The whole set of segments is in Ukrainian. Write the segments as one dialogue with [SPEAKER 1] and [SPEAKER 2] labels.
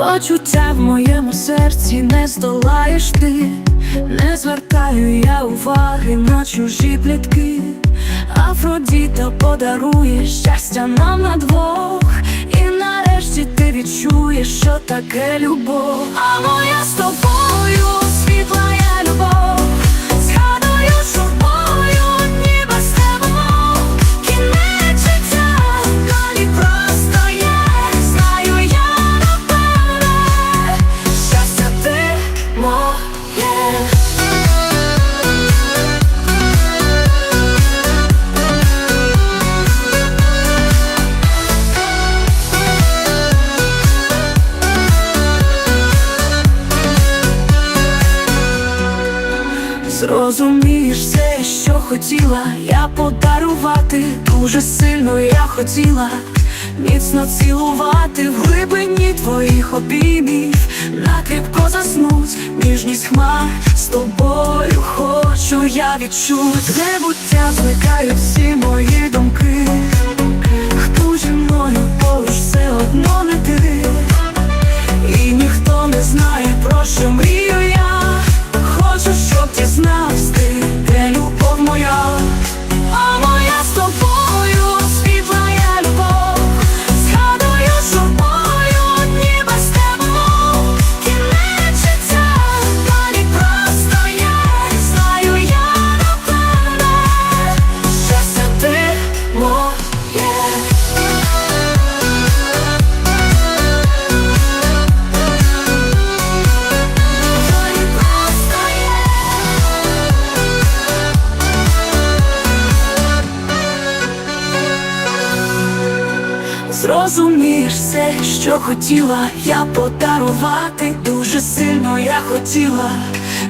[SPEAKER 1] почуття в моєму серці не здолаєш ти, не звертаю я уваги на чужі плітки. Афродіта подарує щастя нам на двох, і нарешті ти відчуєш, що таке любов. Зрозумієш все, що хотіла. Я подарувати, дуже сильно я хотіла міцно цілувати в глибині твоїх обіймів, накріпко заснуть, ніжність хмар. З тобою хочу я відчуть, небуття зникають всі мої думки. Хто зі мною поруч все одно не ти, і ніхто не знає, про що мрію Зрозумієш все, що хотіла я подарувати, дуже сильно я хотіла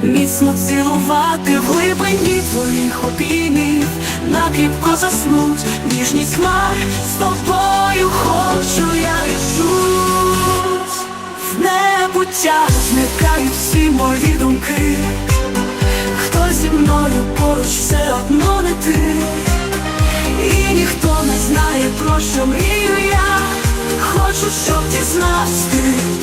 [SPEAKER 1] міцно цілувати в глибині твоїх обіймів, накріпко заснуть, ніжність хмар з тобою хочу я відчуть в небуття зникають всі мої думки. Хто зі мною поруч все одно не ти. І ніхто не знає, про що мрію я. Хочу, щоб дізнався ти,